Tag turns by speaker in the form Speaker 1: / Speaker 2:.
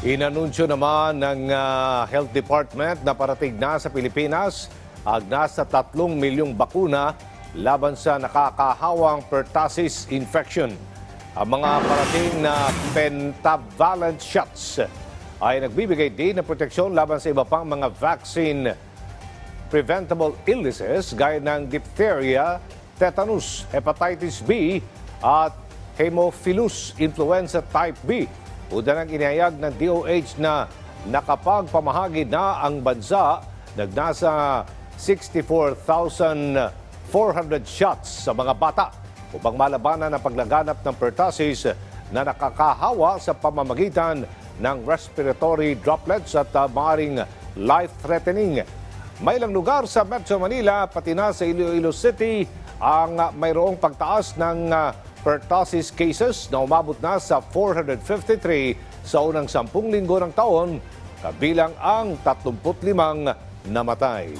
Speaker 1: Inanunsyo naman ng ah, Health Department na parating na sa Pilipinas ang nasa 3 milyong bakuna laban sa nakakahawang pertussis infection. Ang mga parating na pentavalent shots ay nagbibigay din ng proteksyon laban sa iba pang mga vaccine preventable illnesses gaya ng diphtheria, tetanus, hepatitis B at Haemophilus influenza type B. Una nang inihayag ng DOH na nakapagpamahagi na ang bansa. Nagnasa 64,400 shots sa mga bata upang malabanan ang paglaganap ng pertussis na nakakahawa sa pamamagitan ng respiratory droplets at uh, maaaring life-threatening. May ilang lugar sa Metro Manila, pati na sa Iloilo City, ang uh, mayroong pagtaas ng uh, pertussis cases na umabot na sa 453 sa unang sampung linggo ng taon, kabilang ang 35 namatay.